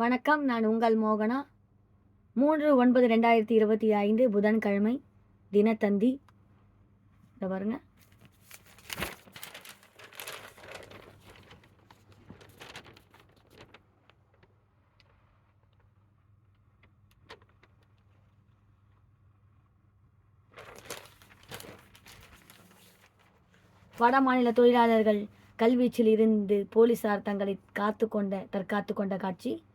வணக்கம் நான் உங்கள் மோகனா. மூன்று ஒன்பது ரெண்டாயிரத்தி இருபத்தி ஐந்து புதன்கிழமை தினத்தந்தி. இதை பாருங்க. வட மாநில தொழிலாளர்கள் கல்வீச்சில் இருந்து போலீசார் தங்களை காத்து கொண்ட தற்காத்து கொண்ட காட்சி.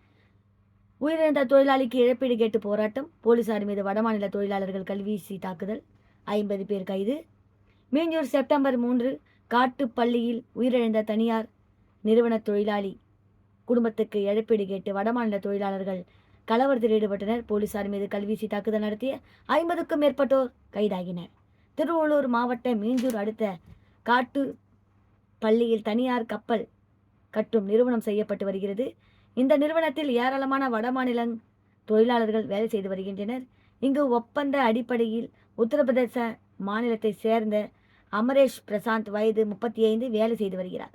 உயிரிழந்த தொழிலாளிக்கு இழப்பீடு கேட்டு போராட்டம் போலீசார் மீது வடமாநில தொழிலாளர்கள் கல்வீசி தாக்குதல் ஐம்பது பேர் கைது. மீஞ்சூர் செப்டம்பர் மூன்று காட்டுப்பள்ளியில் உயிரிழந்த தனியார் நிறுவன தொழிலாளி குடும்பத்துக்கு இழப்பீடு கேட்டு வடமாநில தொழிலாளர்கள் கலவரத்தில் ஈடுபட்டனர். போலீசார் மீது கல்வீசி தாக்குதல் நடத்திய ஐம்பதுக்கும் மேற்பட்டோர் கைதாகினர். திருவள்ளூர் மாவட்ட மீஞ்சூர் அடுத்த காட்டு பள்ளியில் தனியார் கப்பல் கட்டும் நிறுவனம் செய்யப்பட்டு வருகிறது. இந்த நிறுவனத்தில் ஏராளமான வடமாநில தொழிலாளர்கள் வேலை செய்து வருகின்றனர். இங்கு ஒப்பந்த அடிப்படையில் உத்தரப்பிரதேச மாநிலத்தை சேர்ந்த அமரேஷ் பிரசாந்த் வயது முப்பத்தி ஐந்து வேலை செய்து வருகிறார்.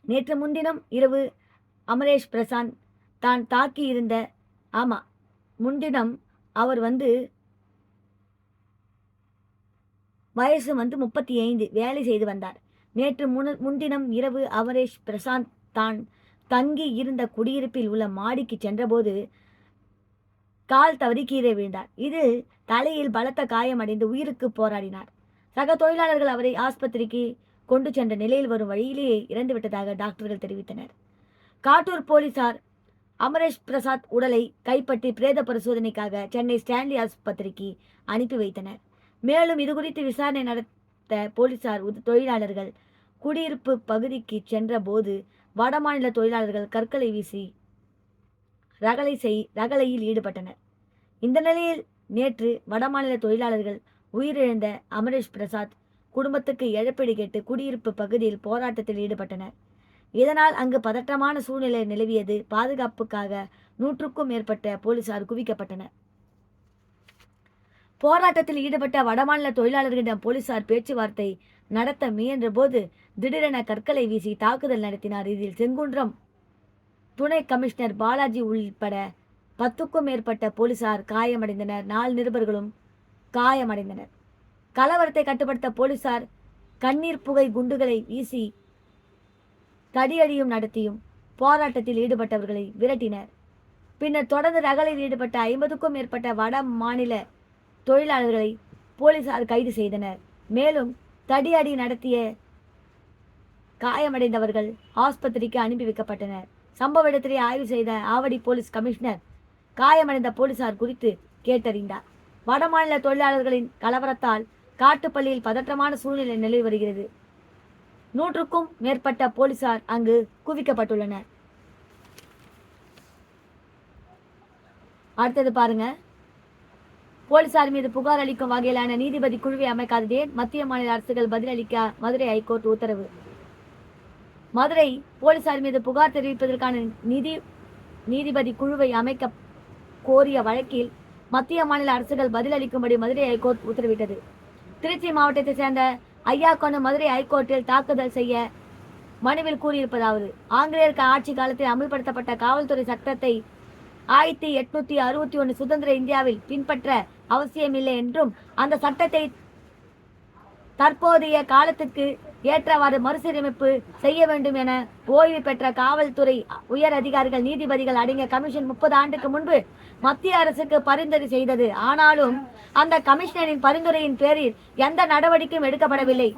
நேற்று முன்தினம் இரவு அமரேஷ் பிரசாந்த் தான் தாக்கி இருந்த ஆமாம் முன்தினம் அவர் வந்து வயசு வந்து முப்பத்தி ஐந்து வேலை செய்து வந்தார். நேற்று முன முன்தினம் இரவு அமரேஷ் பிரசாந்த் தான் தங்கி இருந்த குடியிருப்பில் உள்ள மாடிக்கு சென்றபோது கால் தவறி கீழே விழுந்தார். இது தலையில் பலத்த காயமடைந்து உயிருக்கு போராடினார். சக தொழிலாளர்கள் அவரை ஆஸ்பத்திரிக்கு கொண்டு சென்ற நிலையில் வரும் வழியிலேயே இறந்துவிட்டதாக டாக்டர்கள் தெரிவித்தனர். காட்டூர் போலீசார் அமரேஷ் பிரசாத் உடலை கைப்பற்றி பிரேத பரிசோதனைக்காக சென்னை ஸ்டான்லி ஆஸ்பத்திரிக்கு அனுப்பி வைத்தனர். மேலும் இதுகுறித்து விசாரணை நடத்த போலீசார் தொழிலாளர்கள் குடியிருப்பு பகுதிக்கு சென்றபோது வடமாநில தொழிலாளர்கள் கற்களை வீசி ரகளை செய் ரகளையில் ஈடுபட்டனர். இந்த நிலையில் நேற்று வடமாநில தொழிலாளர்கள் உயிரிழந்த அமரேஷ் பிரசாத் குடும்பத்துக்கு இழப்பீடு கேட்டு குடியிருப்பு பகுதியில் போராட்டத்தில் ஈடுபட்டனர். இதனால் அங்கு பதற்றமான சூழ்நிலை நிலவியது. பாதுகாப்புக்காக நூற்றுக்கும் மேற்பட்ட போலீசார் குவிக்கப்பட்டனர். போராட்டத்தில் ஈடுபட்ட வடமாநில தொழிலாளர்களிடம் போலீசார் பேச்சுவார்த்தை நடத்த முயன்றபோது திடீரென கற்களை வீசி தாக்குதல் நடத்தினார். இதில் செங்குன்றம் துணை கமிஷனர் பாலாஜி உள்பட பத்துக்கும் மேற்பட்ட போலீசார் காயமடைந்தனர். நாலு நிருபர்களும் காயமடைந்தனர். கலவரத்தை கட்டுப்படுத்த போலீசார் கண்ணீர் புகை குண்டுகளை வீசி தடியடியும் நடத்தியும் போராட்டத்தில் ஈடுபட்டவர்களை விரட்டினர். பின்னர் தொடர்ந்து ரகலில் ஈடுபட்ட ஐம்பதுக்கும் மேற்பட்ட வட மாநில தொழிலாளர்களை போலீசார் கைது செய்தனர். மேலும் தடியடி நடத்திய காயமடைந்தவர்கள் ஆஸ்பத்திரிக்கு அனுப்பி வைக்கப்பட்டனர். சம்பவ இடத்திலே ஆய்வு செய்த ஆவடி போலீஸ் கமிஷனர் காயமடைந்த போலீசார் குறித்து கேட்டறிந்தார். வடமாநில தொழிலாளர்களின் கலவரத்தால் காட்டுப்பள்ளியில் பதற்றமான சூழ்நிலை நிலவி வருகிறது. நூற்றுக்கும் மேற்பட்ட போலீசார் அங்கு குவிக்கப்பட்டுள்ளனர். அடுத்தது பாருங்கள் போலீசார் மீது புகார் அளிக்கும் வகையிலான நீதிபதி குழுவை அமைக்காததே மத்திய மாநில அரசுகள் பதிலளிக்க மதுரை ஹைகோர்ட் உத்தரவு. மதுரை போலீசார் மீது புகார் தெரிவிப்பதற்கான நிதி நீதிபதி குழுவை அமைக்க கோரிய வழக்கில் மத்திய மாநில அரசுகள் பதிலளிக்கும்படி மதுரை ஹைகோர்ட் உத்தரவிட்டது. திருச்சி மாவட்டத்தைச் சேர்ந்த ஐயாக்கொண்டு மதுரை ஹைகோர்ட்டில் தாக்குதல் செய்ய மனுவில் கூறியிருப்பதாவது ஆங்கிலேயர் ஆட்சி காலத்தில் அமல்படுத்தப்பட்ட காவல்துறை சட்டத்தை ஆயிரத்தி எட்நூத்தி அறுபத்தி ஒன்று சுதந்திர இந்தியாவில் பின்பற்ற அவசியமில்லை என்றும் அந்த சட்டத்தை தற்போதைய காலத்துக்கு ஏற்றவாறு மறுசீரமைப்பு செய்ய வேண்டும் என ஓய்வு பெற்ற காவல்துறை உயர் அதிகாரிகள் நீதிபதிகள் அடங்கிய கமிஷன் முப்பது ஆண்டுக்கு முன்பு மத்திய அரசுக்கு பரிந்துரை செய்தது. ஆனாலும் அந்த கமிஷனரின் பரிந்துரையின் பேரில் எந்த நடவடிக்கையும் எடுக்கப்படவில்லை.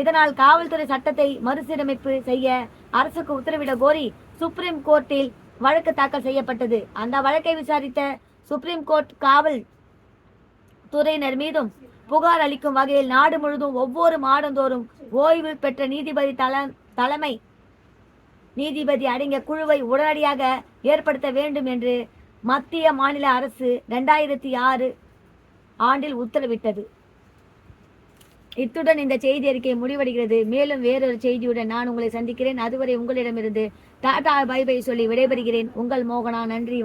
இதனால் காவல்துறை சட்டத்தை மறுசீரமைப்பு செய்ய அரசுக்கு உத்தரவிட கோரி சுப்ரீம் கோர்ட்டில் வழக்கு தாக்கல் செய்யப்பட்டது. அந்த வழக்கை விசாரித்த சுப்ரீம் கோர்ட் காவல் துறையினர் மீதும் புகார் அளிக்கும் வகையில் நாடு முழுதும் ஒவ்வொரு மாதந்தோறும் ஓய்வு பெற்ற நீதிபதி தல தலைமை நீதிபதி அடங்கிய குழுவை உடனடியாக ஏற்படுத்த வேண்டும் என்று மத்திய மாநில அரசு ரெண்டாயிரத்தி ஆறு ஆண்டில் உத்தரவிட்டது. இத்துடன் இந்த செய்தி அறிக்கை முடிவடைகிறது. மேலும் வேறொரு செய்தியுடன் நான் உங்களை சந்திக்கிறேன். அதுவரை உங்களிடமிருந்து டாடா பை பை சொல்லி விடைபெறுகிறேன். உங்கள் மோகனா நன்றி